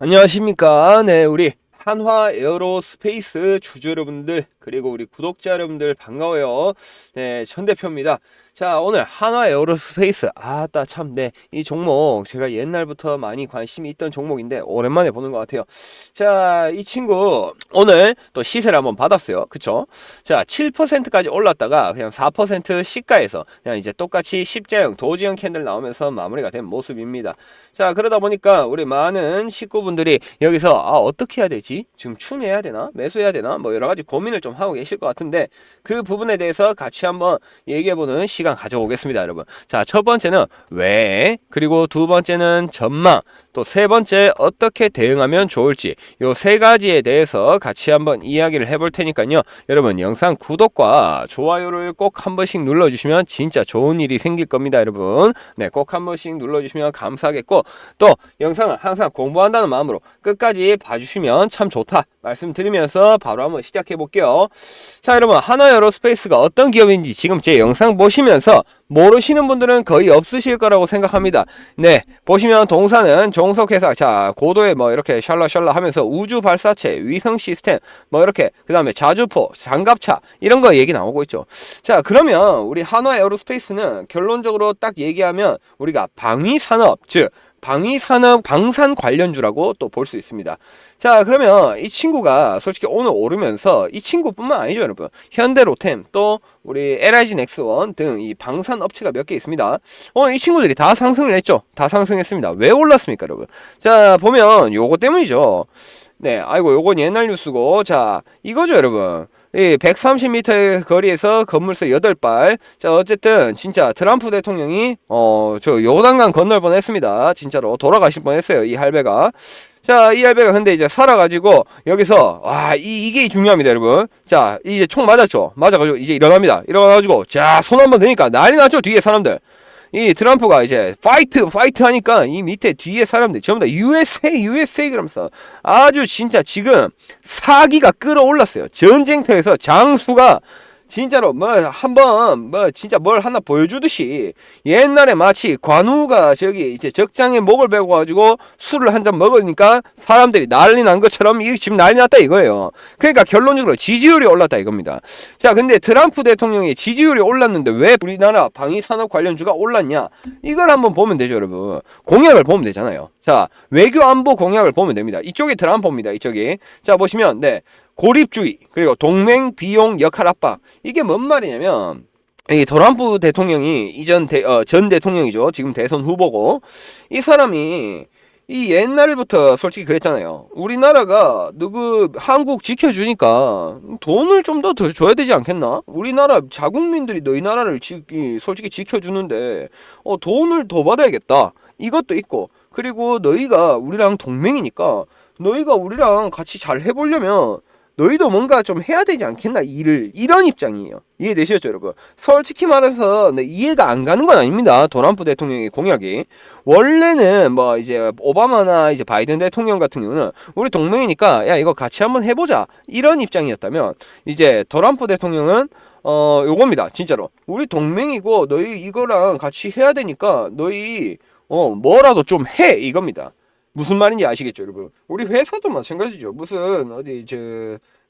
안녕하십니까. 네, 우리 한화 에어로스페이스 주주 여러분들, 그리고 우리 구독자 여러분들 반가워요. 네, 전 대표입니다. 자, 오늘 한화 에어로스페이스. 아따, 참, 네. 이 종목, 제가 옛날부터 많이 관심이 있던 종목인데, 오랜만에 보는 것 같아요. 자, 이 친구, 오늘 또 시세를 한번 받았어요. 그쵸? 자, 7%까지 올랐다가, 그냥 4% 시가에서, 그냥 이제 똑같이 십자형, 도지형 캔들 나오면서 마무리가 된 모습입니다. 자, 그러다 보니까, 우리 많은 식구분들이 여기서, 아, 어떻게 해야 되지? 지금 춤해야 되나? 매수해야 되나? 뭐 여러 가지 고민을 좀 하고 계실 것 같은데, 그 부분에 대해서 같이 한번 얘기해보는 시간 가져오겠습니다, 여러분. 자, 첫 번째는 왜, 그리고 두 번째는 전망, 또 세 번째 어떻게 대응하면 좋을지, 요 세 가지에 대해서 같이 한번 이야기를 해볼 테니까요. 여러분, 영상 구독과 좋아요를 꼭 한 번씩 눌러주시면 진짜 좋은 일이 생길 겁니다, 여러분. 네, 꼭 한 번씩 눌러주시면 감사하겠고, 또 영상을 항상 공부한다는 마음으로 끝까지 봐주시면 참 좋다 말씀드리면서 바로 한번 시작해 볼게요. 자, 여러분, 하나에어로스페이스가 어떤 기업인지 지금 제 영상 보시면서 모르시는 분들은 거의 없으실 거라고 생각합니다. 네, 보시면 동사는 종속회사, 자, 고도에 뭐 이렇게 샬라샬라 하면서 우주 발사체, 위성 시스템, 뭐 이렇게, 그 다음에 자주포, 장갑차, 이런 거 얘기 나오고 있죠. 자, 그러면 우리 한화 에어로스페이스는 결론적으로 딱 얘기하면 우리가 방위 산업, 즉, 방위 산업 방산 관련주라고 또 볼 수 있습니다. 자, 그러면 이 친구가 솔직히 오늘 오르면서 이 친구뿐만 아니죠, 여러분. 현대로템 또 우리 LIG 넥스원 등 이 방산 업체가 몇 개 있습니다. 오늘 이 친구들이 다 상승을 했죠. 다 상승했습니다. 왜 올랐습니까, 여러분? 자, 보면 요거 때문이죠. 네, 아이고 요건 옛날 뉴스고 자, 이거죠, 여러분. 이 130m의 거리에서 건물서 8발. 자, 어쨌든 진짜 트럼프 대통령이 어, 저 요단강 건널 뻔했습니다. 진짜로 돌아가실 뻔했어요. 이 할배가. 자, 이 할배가 근데 이제 살아가지고 여기서 와, 이, 이게 중요합니다, 여러분. 자, 이제 총 맞았죠. 맞아가지고 이제 일어납니다. 일어나가지고 자, 손 한번 드니까 난리 났죠, 뒤에 사람들. 이 트럼프가 이제 파이트 파이트 하니까 이 밑에 뒤에 사람들 전부 다 USA USA 그러면서 아주 진짜 지금 사기가 끌어올랐어요. 전쟁터에서 장수가 진짜로 뭐 한번 뭐 진짜 뭘 하나 보여주듯이 옛날에 마치 관우가 저기 이제 적장에 목을 베고 가지고 술을 한 잔 먹으니까 사람들이 난리 난 것처럼 이 지금 난리 났다 이거예요. 그러니까 결론적으로 지지율이 올랐다 이겁니다. 자, 근데 트럼프 대통령이 지지율이 올랐는데 왜 우리나라 방위 산업 관련주가 올랐냐? 이걸 한번 보면 되죠, 여러분. 공약을 보면 되잖아요. 자, 외교 안보 공약을 보면 됩니다. 이쪽이 트럼프입니다. 이쪽이. 자, 보시면 네. 고립주의 그리고 동맹 비용 역할 압박. 이게 뭔 말이냐면 이 트럼프 대통령이 이전 대, 어, 전 대통령이죠. 지금 대선 후보고. 이 사람이 이 옛날부터 솔직히 그랬잖아요. 우리나라가 누구 한국 지켜주니까 돈을 좀 더 더 줘야 되지 않겠나? 우리나라 자국민들이 너희 나라를 지, 이, 솔직히 지켜주는데 어, 돈을 더 받아야겠다. 이것도 있고. 그리고 너희가 우리랑 동맹이니까 너희가 우리랑 같이 잘 해보려면 너희도 뭔가 좀 해야 되지 않겠나 일을 이런 입장이에요. 이해되시죠, 여러분? 솔직히 말해서 네, 이해가 안 가는 건 아닙니다. 도남프 대통령의 공약이 원래는 뭐 이제 오바마나 이제 바이든 대통령 같은 경우는 우리 동맹이니까 야 이거 같이 한번 해보자 이런 입장이었다면 이제 도람프 대통령은 어 요겁니다, 진짜로 우리 동맹이고 너희 이거랑 같이 해야 되니까 너희 어 뭐라도 좀 해 이겁니다. 무슨 말인지 아시겠죠, 여러분? 우리 회사도 마찬가지죠. 무슨 어디 저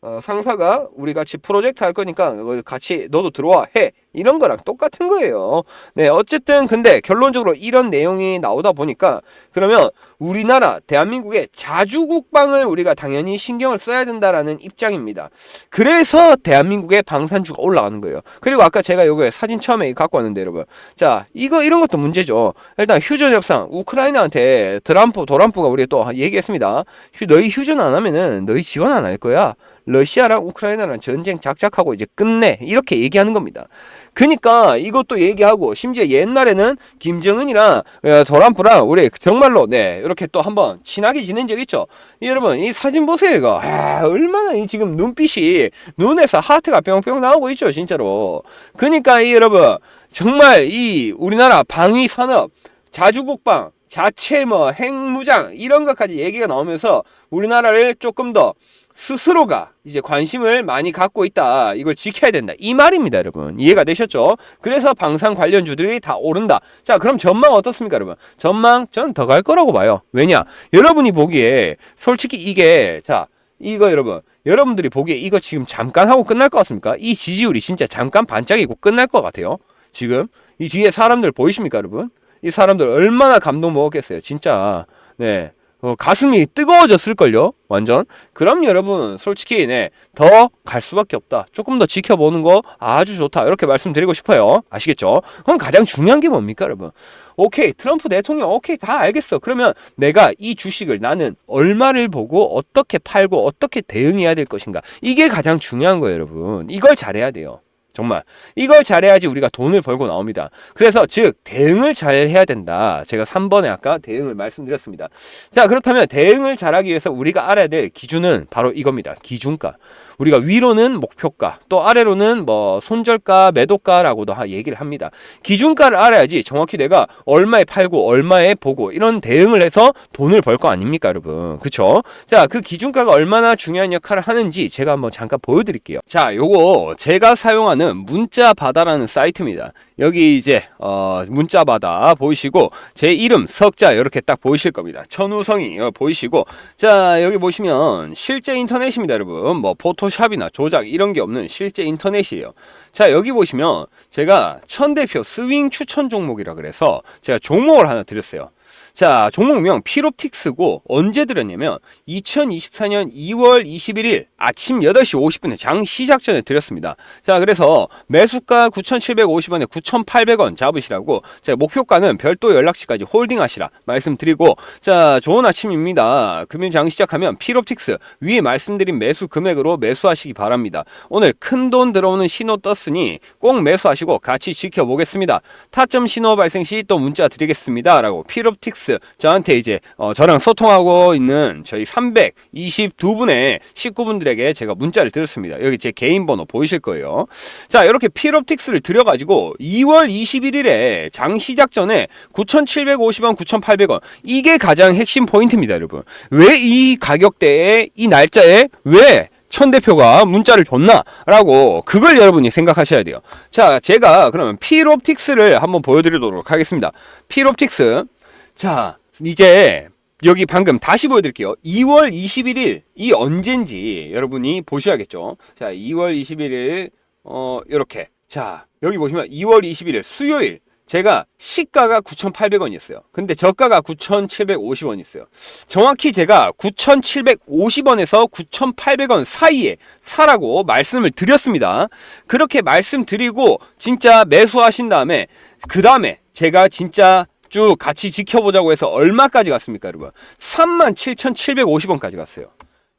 어, 상사가 우리 같이 프로젝트 할 거니까 어, 같이 너도 들어와 해 이런 거랑 똑같은 거예요. 네, 어쨌든 근데 결론적으로 이런 내용이 나오다 보니까 그러면 우리나라 대한민국의 자주 국방을 우리가 당연히 신경을 써야 된다라는 입장입니다. 그래서 대한민국의 방산주가 올라가는 거예요. 그리고 아까 제가 요거 사진 처음에 갖고 왔는데 여러분, 자 이거 이런 것도 문제죠. 일단 휴전 협상 우크라이나한테 트럼프 도람프가 우리 또 얘기했습니다. 휴, 너희 휴전 안 하면은 너희 지원 안 할 거야. 러시아랑 우크라이나랑 전쟁 작작하고 이제 끝내 이렇게 얘기하는 겁니다. 그니까 이것도 얘기하고 심지어 옛날에는 김정은이랑 어, 도람프랑 우리 정말로 네 이렇게 또 한번 친하게 지낸 적 있죠. 이 여러분 이 사진 보세요 이거 아, 얼마나 이 지금 눈빛이 눈에서 하트가 뿅뿅 나오고 있죠 진짜로. 그니까 이 여러분 정말 이 우리나라 방위 산업 자주국방 자체 뭐 핵무장 이런 것까지 얘기가 나오면서 우리나라를 조금 더 스스로가 이제 관심을 많이 갖고 있다. 이걸 지켜야 된다. 이 말입니다, 여러분. 이해가 되셨죠? 그래서 방산 관련주들이 다 오른다. 자, 그럼 전망 어떻습니까, 여러분? 전망 저는 더 갈 거라고 봐요. 왜냐? 여러분이 보기에 솔직히 이게 자, 이거 여러분, 여러분들이 보기에 이거 지금 잠깐 하고 끝날 것 같습니까? 이 지지율이 진짜 잠깐 반짝이고 끝날 것 같아요. 지금 이 뒤에 사람들 보이십니까, 여러분? 이 사람들 얼마나 감동 먹었겠어요, 진짜. 네. 어, 가슴이 뜨거워졌을걸요? 완전. 그럼 여러분, 솔직히, 네, 더 갈 수밖에 없다. 조금 더 지켜보는 거 아주 좋다. 이렇게 말씀드리고 싶어요. 아시겠죠? 그럼 가장 중요한 게 뭡니까, 여러분? 오케이, 트럼프 대통령, 오케이, 다 알겠어. 그러면 내가 이 주식을 나는 얼마를 보고 어떻게 팔고 어떻게 대응해야 될 것인가. 이게 가장 중요한 거예요, 여러분. 이걸 잘해야 돼요. 정말 이걸 잘해야지 우리가 돈을 벌고 나옵니다. 그래서 즉 대응을 잘 해야 된다. 제가 3번에 아까 대응을 말씀드렸습니다. 자 그렇다면 대응을 잘하기 위해서 우리가 알아야 될 기준은 바로 이겁니다. 기준가. 우리가 위로는 목표가, 또 아래로는 뭐 손절가, 매도가라고도 하- 얘기를 합니다. 기준가를 알아야지 정확히 내가 얼마에 팔고 얼마에 보고 이런 대응을 해서 돈을 벌 거 아닙니까, 여러분? 그쵸? 자, 그 기준가가 얼마나 중요한 역할을 하는지 제가 한번 잠깐 보여드릴게요. 자, 요거 제가 사용하는 문자 바다라는 사이트입니다. 여기 이제 어, 문자바다 보이시고 제 이름 석자 이렇게 딱 보이실 겁니다. 천우성이 어, 보이시고 자 여기 보시면 실제 인터넷입니다, 여러분. 뭐 포토샵이나 조작 이런 게 없는 실제 인터넷이에요. 자 여기 보시면 제가 천 대표 스윙 추천 종목이라 그래서 제가 종목을 하나 드렸어요. 자, 종목명 피롭틱스고 언제 드렸냐면 2024년 2월 21일 아침 8시 50분에 장 시작 전에 드렸습니다. 자, 그래서 매수가 9,750원에 9,800원 잡으시라고 자, 목표가는 별도 연락시까지 홀딩하시라 말씀드리고 자, 좋은 아침입니다. 금일 장 시작하면 피롭틱스 위에 말씀드린 매수 금액으로 매수하시기 바랍니다. 오늘 큰 돈 들어오는 신호 떴으니 꼭 매수하시고 같이 지켜보겠습니다. 타점 신호 발생 시 또 문자 드리겠습니다. 라고 피롭틱스 저한테 이제 어, 저랑 소통하고 있는 저희 322분의 식구분들에게 제가 문자를 드렸습니다. 여기 제 개인 번호 보이실 거예요. 자, 이렇게 피롭틱스를 드려가지고 2월 21일에 장 시작 전에 9,750원, 9,800원 이게 가장 핵심 포인트입니다, 여러분. 왜 이 가격대에 이 날짜에 왜 천 대표가 문자를 줬나라고 그걸 여러분이 생각하셔야 돼요. 자, 제가 그러면 피롭틱스를 한번 보여드리도록 하겠습니다. 피롭틱스. 자, 이제 여기 방금 다시 보여드릴게요. 2월 21일 이 언젠지 여러분이 보셔야겠죠. 자, 2월 21일 어 이렇게 자 여기 보시면 2월 21일 수요일 제가 시가가 9,800원이었어요. 근데 저가가 9,750원이었어요. 정확히 제가 9,750원에서 9,800원 사이에 사라고 말씀을 드렸습니다. 그렇게 말씀드리고 진짜 매수하신 다음에 그 다음에 제가 진짜 쭉 같이 지켜보자고 해서 얼마까지 갔습니까, 여러분? 37,750원까지 갔어요.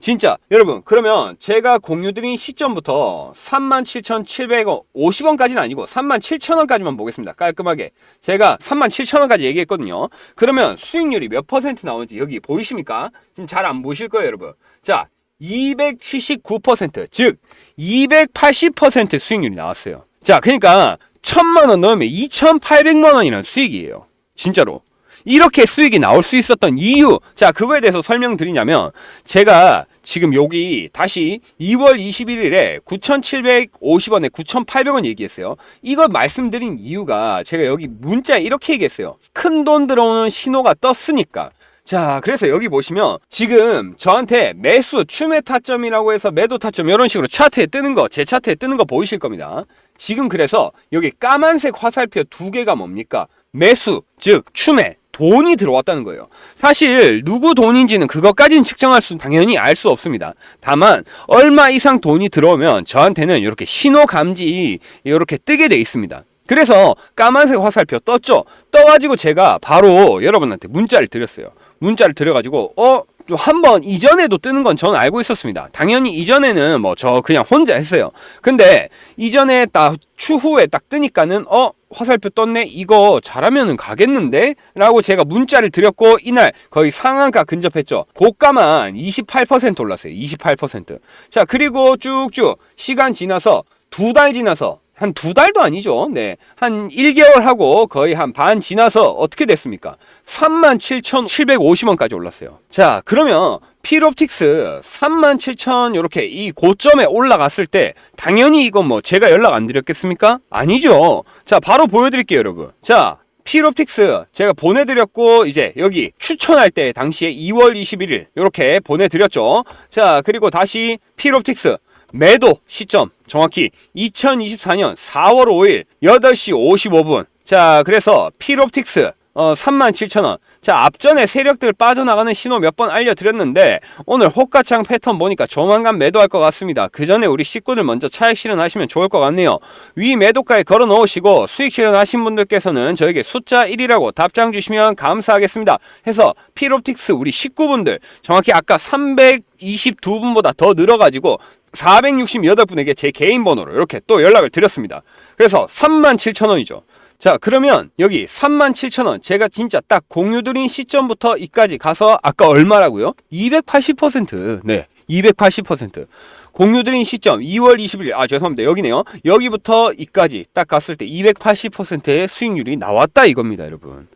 진짜 여러분 그러면 제가 공유드린 시점부터 37,750원까지는 아니고 37,000원까지만 보겠습니다. 깔끔하게. 제가 37,000원까지 얘기했거든요. 그러면 수익률이 몇 퍼센트 나오는지 여기 보이십니까? 지금 잘 안 보실 거예요 여러분. 자 279%즉 280% 수익률이 나왔어요. 자 그러니까 1000만원 넣으면 2800만 원이라는 수익이에요 진짜로 이렇게 수익이 나올 수 있었던 이유 자 그거에 대해서 설명드리냐면 제가 지금 여기 다시 2월 21일에 9,750원에 9,800원 얘기했어요. 이걸 말씀드린 이유가 제가 여기 문자에 이렇게 얘기했어요. 큰 돈 들어오는 신호가 떴으니까. 자, 그래서 여기 보시면 지금 저한테 매수 추매 타점이라고 해서 매도 타점 이런 식으로 차트에 뜨는 거, 제 차트에 뜨는 거 보이실 겁니다. 지금 그래서 여기 까만색 화살표 두 개가 뭡니까? 매수, 즉 추매. 돈이 들어왔다는 거예요. 사실 누구 돈인지는 그것까지는 측정할 수 당연히 알 수 없습니다. 다만 얼마 이상 돈이 들어오면 저한테는 이렇게 신호 감지 이렇게 뜨게 돼 있습니다. 그래서 까만색 화살표 떴죠. 떠가지고 제가 바로 여러분한테 문자를 드렸어요. 문자를 드려가지고 어 한 번 이전에도 뜨는 건 저는 알고 있었습니다. 당연히 이전에는 뭐 저 그냥 혼자 했어요. 근데 이전에 딱 추후에 딱 뜨니까는 어 화살표 떴네? 이거 잘하면은 가겠는데? 라고 제가 문자를 드렸고 이날 거의 상한가 근접했죠. 고가만 28% 올랐어요. 28%자 그리고 쭉쭉 시간 지나서 두 달 지나서 한 두 달도 아니죠. 네. 한 1개월 하고 거의 한 반 지나서 어떻게 됐습니까? 37,750원까지 올랐어요. 자, 그러면 필옵틱스 37,000 이렇게 이 고점에 올라갔을 때 당연히 이건 뭐 제가 연락 안 드렸겠습니까? 아니죠. 자, 바로 보여드릴게요, 여러분. 자, 필옵틱스 제가 보내드렸고 이제 여기 추천할 때 당시에 2월 21일 이렇게 보내드렸죠. 자, 그리고 다시 필옵틱스 매도 시점 정확히 2024년 4월 5일 8시 55분. 자, 그래서 필옵틱스 어, 37,000원. 자, 앞전에 세력들 빠져나가는 신호 몇 번 알려드렸는데, 오늘 호가창 패턴 보니까 조만간 매도할 것 같습니다. 그 전에 우리 식구들 먼저 차익 실현하시면 좋을 것 같네요. 위 매도가에 걸어 놓으시고, 수익 실현하신 분들께서는 저에게 숫자 1이라고 답장 주시면 감사하겠습니다. 해서, 필옵틱스 우리 식구분들, 정확히 아까 322분보다 더 늘어가지고, 468분에게 제 개인 번호로 이렇게 또 연락을 드렸습니다. 그래서 37,000원이죠. 자, 그러면 여기 37,000원. 제가 진짜 딱 공유 드린 시점부터 이까지 가서 아까 얼마라고요? 280%. 네. 280%. 공유 드린 시점 2월 20일. 아, 죄송합니다. 여기네요. 여기부터 이까지 딱 갔을 때 280%의 수익률이 나왔다 이겁니다, 여러분.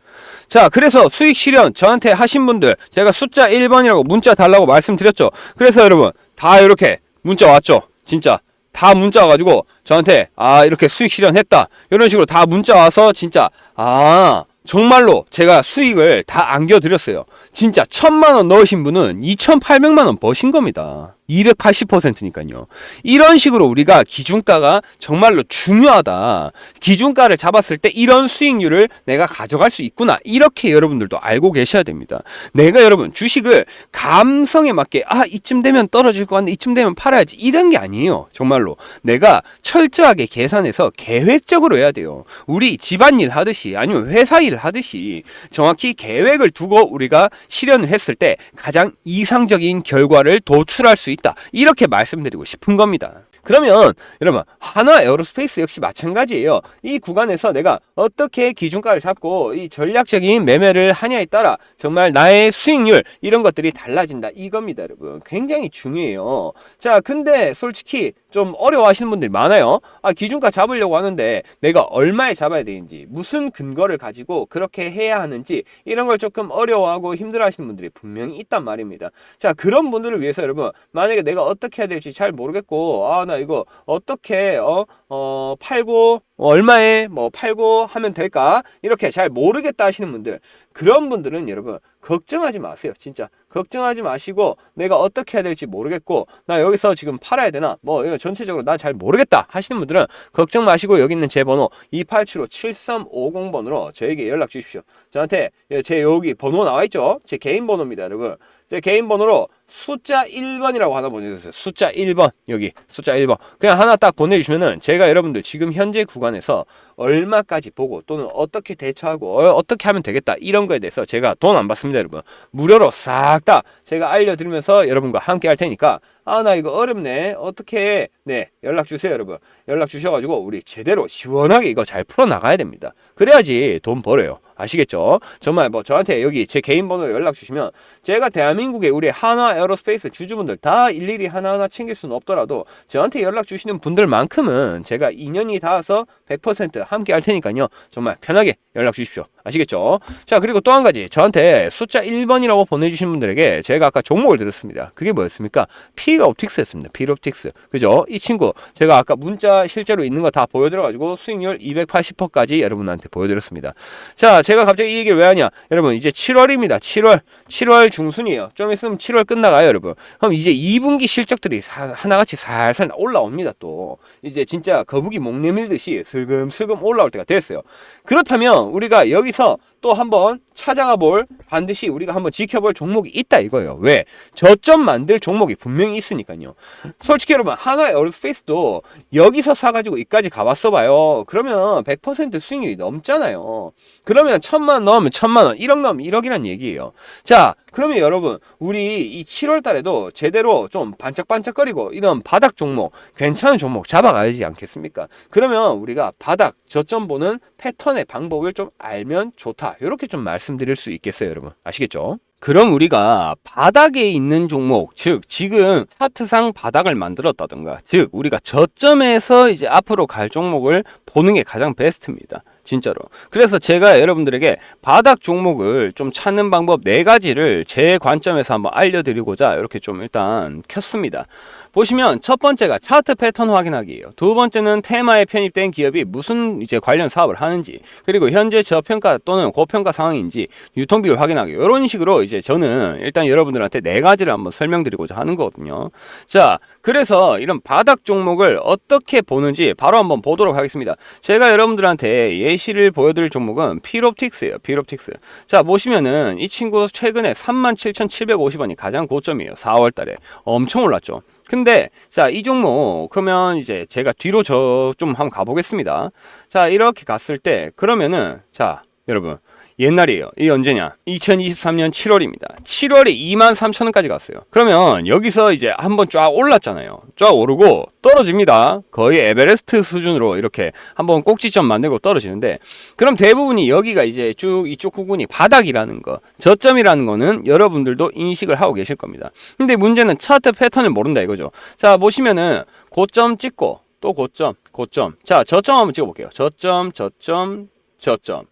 자, 그래서 수익 실현 저한테 하신 분들 제가 숫자 1번이라고 문자 달라고 말씀드렸죠. 그래서 여러분 다 이렇게 문자 왔죠. 진짜 다 문자 와가지고 저한테 아 이렇게 수익 실현했다 이런 식으로 다 문자 와서 진짜 아 정말로 제가 수익을 다 안겨드렸어요. 진짜 천만 원 넣으신 분은 2,800만 원 버신 겁니다. 280%니까요. 이런 식으로 우리가 기준가가 정말로 중요하다. 기준가를 잡았을 때 이런 수익률을 내가 가져갈 수 있구나. 이렇게 여러분들도 알고 계셔야 됩니다. 내가 여러분 주식을 감성에 맞게 아 이쯤 되면 떨어질 것 같네. 이쯤 되면 팔아야지. 이런 게 아니에요. 정말로 내가 철저하게 계산해서 계획적으로 해야 돼요. 우리 집안일 하듯이 아니면 회사 일 하듯이 정확히 계획을 두고 우리가 실현을 했을 때 가장 이상적인 결과를 도출할 수 있다. 이렇게 말씀드리고 싶은 겁니다. 그러면 여러분 한화 에어로스페이스 역시 마찬가지예요. 이 구간에서 내가 어떻게 기준가를 잡고 이 전략적인 매매를 하냐에 따라 정말 나의 수익률 이런 것들이 달라진다 이겁니다, 여러분. 굉장히 중요해요. 자, 근데 솔직히 좀 어려워하시는 분들이 많아요. 아, 기준가 잡으려고 하는데 내가 얼마에 잡아야 되는지 무슨 근거를 가지고 그렇게 해야 하는지 이런 걸 조금 어려워하고 힘들어하시는 분들이 분명히 있단 말입니다. 자, 그런 분들을 위해서 여러분 만약에 내가 어떻게 해야 될지 잘 모르겠고 아, 나 이거 어떻게 어, 어 팔고 어, 얼마에 뭐 팔고 하면 될까 이렇게 잘 모르겠다 하시는 분들 그런 분들은 여러분 걱정하지 마세요. 진짜 걱정하지 마시고 내가 어떻게 해야 될지 모르겠고 나 여기서 지금 팔아야 되나? 뭐 이거 전체적으로 나 잘 모르겠다 하시는 분들은 걱정 마시고 여기 있는 제 번호 2875-7350번으로 저에게 연락 주십시오. 저한테 제 여기 번호 나와 있죠? 제 개인 번호입니다 여러분. 제 개인 번호로 숫자 1번이라고 하나 보내주세요. 숫자 1번. 여기. 숫자 1번. 그냥 하나 딱 보내주시면은 제가 여러분들 지금 현재 구간에서 얼마까지 보고 또는 어떻게 대처하고 어, 떻게 하면 되겠다 이런 거에 대해서 제가 돈 안 받습니다 여러분. 무료로 싹 다 제가 알려드리면서 여러분과 함께 할 테니까. 아 나 이거 어렵네. 어떻게 네 연락 주세요 여러분. 연락 주셔가지고 우리 제대로 시원하게 이거 잘 풀어 나가야 됩니다. 그래야지 돈 벌어요 아시겠죠? 정말 뭐 저한테 여기 제 개인 번호 연락 주시면 제가 대한민국의 우리 한화 에어로스페이스 주주분들 다 일일이 하나하나 챙길 수는 없더라도 저한테 연락 주시는 분들만큼은 제가 인연이 닿아서 100% 함께 할 테니까요. 정말 편하게 연락 주십시오. 아시겠죠? 자, 그리고 또 한 가지. 저한테 숫자 1번이라고 보내주신 분들에게 제가 아까 종목을 드렸습니다. 그게 뭐였습니까? 필옵틱스였습니다. 필옵틱스. 그죠? 이 친구, 제가 아까 문자 실제로 있는 거 다 보여드려가지고 수익률 280%까지 여러분한테 보여드렸습니다. 자, 제가 갑자기 이 얘기를 왜 하냐? 여러분, 이제 7월입니다. 7월. 7월 중순이에요. 좀 있으면 7월 끝나가요, 여러분. 그럼 이제 2분기 실적들이 사, 하나같이 살살 올라옵니다, 또. 이제 진짜 거북이 목 내밀듯이 슬금슬금 올라올 때가 됐어요. 그렇다면 우리가 여기 서 또 한번 찾아가 볼 반드시 우리가 한번 지켜볼 종목이 있다 이거예요. 왜? 저점 만들 종목이 분명히 있으니까요. 솔직히 여러분 하나 에어로스페이스도 여기서 사가지고 이까지 가봤어 봐요. 그러면 100% 수익률이 넘잖아요. 그러면 천만 원 넣으면 천만 원, 1억 넣으면 1억이란 얘기예요. 자, 그러면 여러분 우리 이 7월 달에도 제대로 좀 반짝반짝거리고 이런 바닥 종목 괜찮은 종목 잡아가야지 않겠습니까? 그러면 우리가 바닥 저점 보는 패턴의 방법을 좀 알면 좋다. 이렇게 좀 말씀드릴 수 있겠어요, 여러분. 아시겠죠? 그럼 우리가 바닥에 있는 종목, 즉 지금 차트상 바닥을 만들었다든가, 즉 우리가 저점에서 이제 앞으로 갈 종목을 보는 게 가장 베스트입니다. 진짜로. 그래서 제가 여러분들에게 바닥 종목을 좀 찾는 방법 네 가지를 제 관점에서 한번 알려드리고자 이렇게 좀 일단 켰습니다. 보시면 첫 번째가 차트 패턴 확인하기예요. 두 번째는 테마에 편입된 기업이 무슨 이제 관련 사업을 하는지 그리고 현재 저평가 또는 고평가 상황인지 유통비율 확인하기 이런 식으로 이제 저는 일단 여러분들한테 네 가지를 한번 설명드리고자 하는 거거든요. 자, 그래서 이런 바닥 종목을 어떻게 보는지 바로 한번 보도록 하겠습니다. 제가 여러분들한테 예시를 보여드릴 종목은 필옵틱스예요. 필옵틱스. 자, 보시면은 이 친구 최근에 37,750원이 가장 고점이에요. 4월 달에. 엄청 올랐죠. 근데 자 이 종목 그러면 이제 제가 뒤로 저 좀 한번 가보겠습니다. 자 이렇게 갔을 때 그러면은 자 여러분 옛날이에요. 이 언제냐? 2023년 7월입니다. 7월에 2만 3천 원까지 갔어요. 그러면 여기서 이제 한번 쫙 올랐잖아요. 쫙 오르고 떨어집니다. 거의 에베레스트 수준으로 이렇게 한번 꼭지점 만들고 떨어지는데 그럼 대부분이 여기가 이제 쭉 이쪽 구간이 바닥이라는 거, 저점이라는 거는 여러분들도 인식을 하고 계실 겁니다. 근데 문제는 차트 패턴을 모른다 이거죠. 자, 보시면은 고점 찍고 또 고점, 고점. 자, 저점 한번 찍어 볼게요. 저점, 저점, 저점.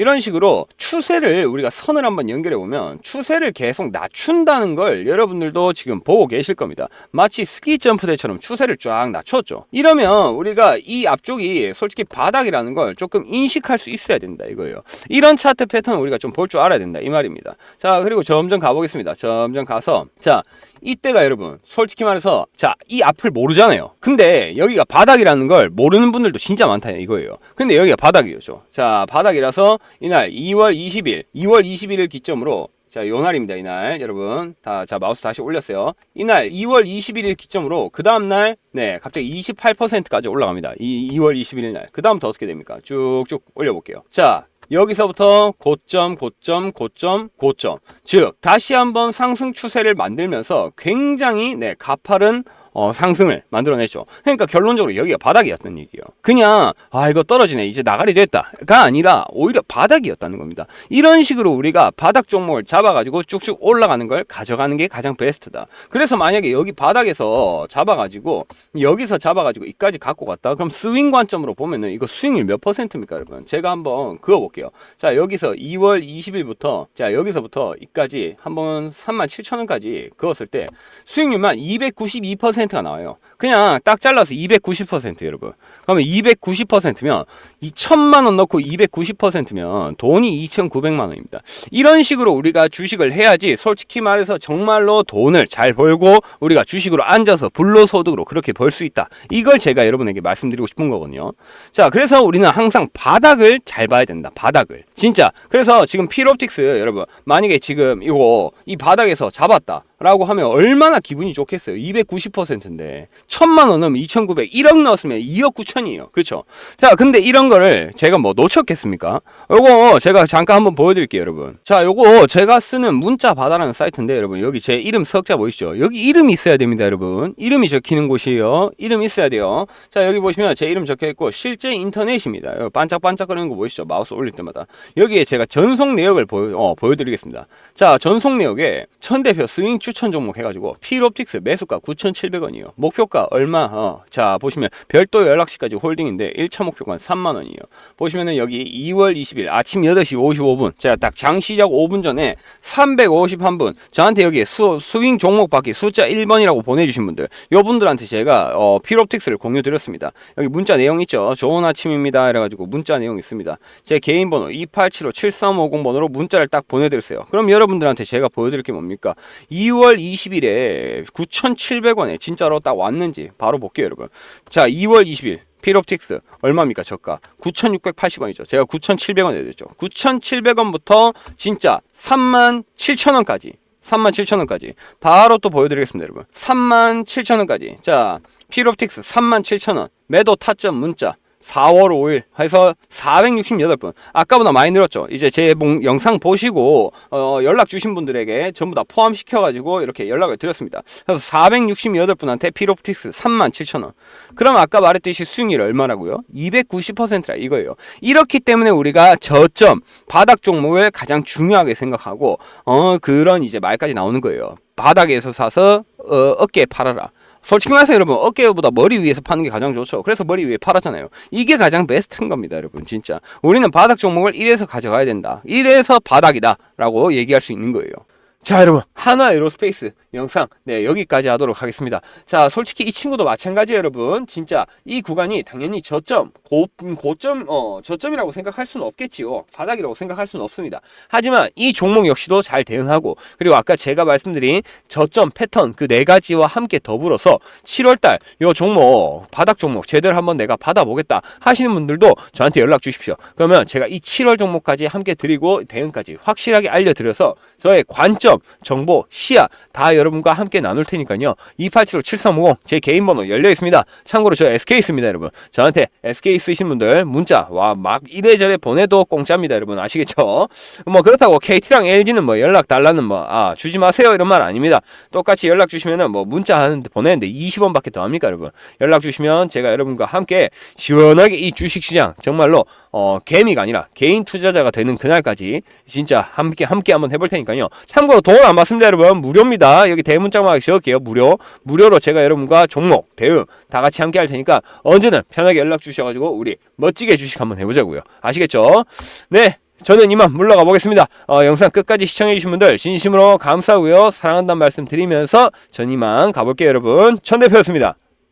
이런 식으로 추세를 우리가 선을 한번 연결해 보면 추세를 계속 낮춘다는 걸 여러분들도 지금 보고 계실 겁니다. 마치 스키 점프대처럼 추세를 쫙 낮췄죠. 이러면 우리가 이 앞쪽이 솔직히 바닥이라는 걸 조금 인식할 수 있어야 된다 이거예요. 이런 차트 패턴을 우리가 좀 볼 줄 알아야 된다 이 말입니다. 자 그리고 점점 가보겠습니다. 점점 가서 자 이때가 여러분 솔직히 말해서 자 이 앞을 모르잖아요 근데 여기가 바닥이라는 걸 모르는 분들도 진짜 많다 이거예요 근데 여기가 바닥이죠 자 바닥이라서 이날 2월 20일 2월 21일 기점으로 자, 요 날입니다. 이날 여러분 다 자 마우스 다시 올렸어요. 이날 2월 21일 기점으로 그 다음 날 네, 갑자기 28%까지 올라갑니다. 이 2월 21일 날. 그 다음부터 어떻게 됩니까? 쭉쭉 올려 볼게요. 자, 여기서부터 고점, 고점, 고점, 고점. 즉, 다시 한번 상승 추세를 만들면서 굉장히 네, 가파른 어, 상승을 만들어냈죠. 그러니까 결론적으로 여기가 바닥이었던 얘기예요. 그냥 아 이거 떨어지네 이제 나가리 됐다가 아니라 오히려 바닥이었다는 겁니다. 이런 식으로 우리가 바닥 종목을 잡아가지고 쭉쭉 올라가는 걸 가져가는 게 가장 베스트다. 그래서 만약에 여기 바닥에서 잡아가지고 여기서 잡아가지고 이까지 갖고 갔다 그럼 스윙 관점으로 보면은 이거 수익률 몇 퍼센트입니까 여러분? 제가 한번 그어볼게요. 자 여기서 2월 20일부터 자 여기서부터 이까지 한번 3만 7천 원까지 그었을 때 수익률만 292% 2%가 나와요. 그냥 딱 잘라서 290% 여러분. 그러면 290%면 2천만 원 넣고 290%면 돈이 2,900만 원입니다. 이런 식으로 우리가 주식을 해야지 솔직히 말해서 정말로 돈을 잘 벌고 우리가 주식으로 앉아서 불로소득으로 그렇게 벌 수 있다. 이걸 제가 여러분에게 말씀드리고 싶은 거거든요. 자, 그래서 우리는 항상 바닥을 잘 봐야 된다. 바닥을. 진짜. 그래서 지금 필옵틱스 여러분 만약에 지금 이거 이 바닥에서 잡았다. 라고 하면 얼마나 기분이 좋겠어요. 290% 인데. 천만 원 넣으면 2,900, 1억 넣었으면 2억 9천이에요. 그쵸? 자, 근데 이런 거를 제가 뭐 놓쳤겠습니까? 요거 제가 잠깐 한번 보여드릴게요, 여러분. 자, 요거 제가 쓰는 문자 바다라는 사이트인데, 여러분. 여기 제 이름 석자 보이시죠? 여기 이름이 있어야 됩니다, 여러분. 이름이 적히는 곳이에요. 이름 있어야 돼요. 자, 여기 보시면 제 이름 적혀 있고, 실제 인터넷입니다. 여기 반짝반짝거리는 거 보이시죠? 마우스 올릴 때마다. 여기에 제가 전송 내역을 보여, 어, 보여드리겠습니다. 자, 전송 내역에 천 대표 스윙 주 추천 종목 해가지고 필옵틱스 매수가 9,700 원이요. 목표가 얼마? 어, 자 보시면 별도 연락시까지 홀딩인데 1차 목표가 3만 원이요. 보시면은 여기 2월 20일 아침 8시 55분 제가 딱 장 시작 5분 전에 351분 저한테 여기 수, 스윙 종목 받기 숫자 1번이라고 보내 주신 분들 요 분들한테 제가 어, 필옵틱스를 공유 드렸습니다. 여기 문자 내용 있죠. 좋은 아침입니다. 이래 가지고 문자 내용 있습니다. 제 개인 번호 2875-7350번으로 문자를 딱 보내 드렸어요. 그럼 여러분들한테 제가 보여 드릴 게 뭡니까? 2월 2월 20일에 9,700원에 진짜로 딱 왔는지 바로 볼게요, 여러분. 자, 2월 20일 필옵틱스 얼마입니까 저가? 9,680원이죠. 제가 9,700원 내드렸죠. 9,700원부터 진짜 37,000원까지 37,000원까지 바로 또 보여드리겠습니다 여러분. 37,000원까지. 자 필옵틱스 37,000원. 매도 타점 문자 4월 5일 해서 468분. 아까보다 많이 늘었죠. 이제 제 몽- 영상 보시고 어, 연락 주신 분들에게 전부 다 포함시켜 가지고 이렇게 연락을 드렸습니다. 그래서 468분한테 피로프틱스 37,000원. 그럼 아까 말했듯이 수익률 얼마라고요? 290%라 이거예요. 이렇기 때문에 우리가 저점 바닥 종목을 가장 중요하게 생각하고 어 그런 이제 말까지 나오는 거예요. 바닥에서 사서 어, 어깨에 팔아라 솔직히 말해서 여러분 어깨보다 머리 위에서 파는 게 가장 좋죠. 그래서 머리 위에 팔았잖아요. 이게 가장 베스트인 겁니다, 여러분. 진짜 우리는 바닥 종목을 1에서 가져가야 된다. 1에서 바닥이다 라고 얘기할 수 있는 거예요. 자 여러분. 한화 에로스페이스 영상. 네 여기까지 하도록 하겠습니다. 자 솔직히 이 친구도 마찬가지 여러분. 진짜 이 구간이 당연히 저점 고, 고점 어 저점이라고 생각할 수는 없겠지요. 바닥이라고 생각할 수는 없습니다. 하지만 이 종목 역시도 잘 대응하고 그리고 아까 제가 말씀드린 저점 패턴 그 네 가지와 함께 더불어서 7월달 요 종목 바닥 종목 제대로 한번 내가 받아보겠다 하시는 분들도 저한테 연락 주십시오. 그러면 제가 이 7월 종목까지 함께 드리고 대응까지 확실하게 알려드려서 저의 관점 정보 시야 다 여러분과 함께 나눌 테니까요. 2875-7350 제 개인 번호 열려 있습니다. 참고로 저 SK 있습니다 여러분. 저한테 SK 쓰신 분들 문자 와 막 이래저래 보내도 공짜입니다 여러분. 아시겠죠? 뭐 그렇다고 KT랑 LG는 뭐 연락 달라는 뭐 아 주지 마세요 이런 말 아닙니다. 똑같이 연락 주시면은 뭐 문자 하는데 보내는데 20원밖에 더 합니까 여러분? 연락 주시면 제가 여러분과 함께 시원하게 이 주식 시장 정말로 어 개미가 아니라 개인 투자자가 되는 그날까지 진짜 함께 함께 한번 해볼 테니까 요 참고로 돈 안 받습니다 여러분 무료입니다 여기 대문짝만 적을게요 무료 무료로 제가 여러분과 종목 대응 다 같이 함께 할 테니까 언제든 편하게 연락 주셔가지고 우리 멋지게 주식 한번 해보자고요 아시겠죠 네 저는 이만 물러가 보겠습니다. 어, 영상 끝까지 시청해주신 분들 진심으로 감사하고요. 사랑한다는 말씀 드리면서 전 이만 가볼게요, 여러분. 천 대표였습니다.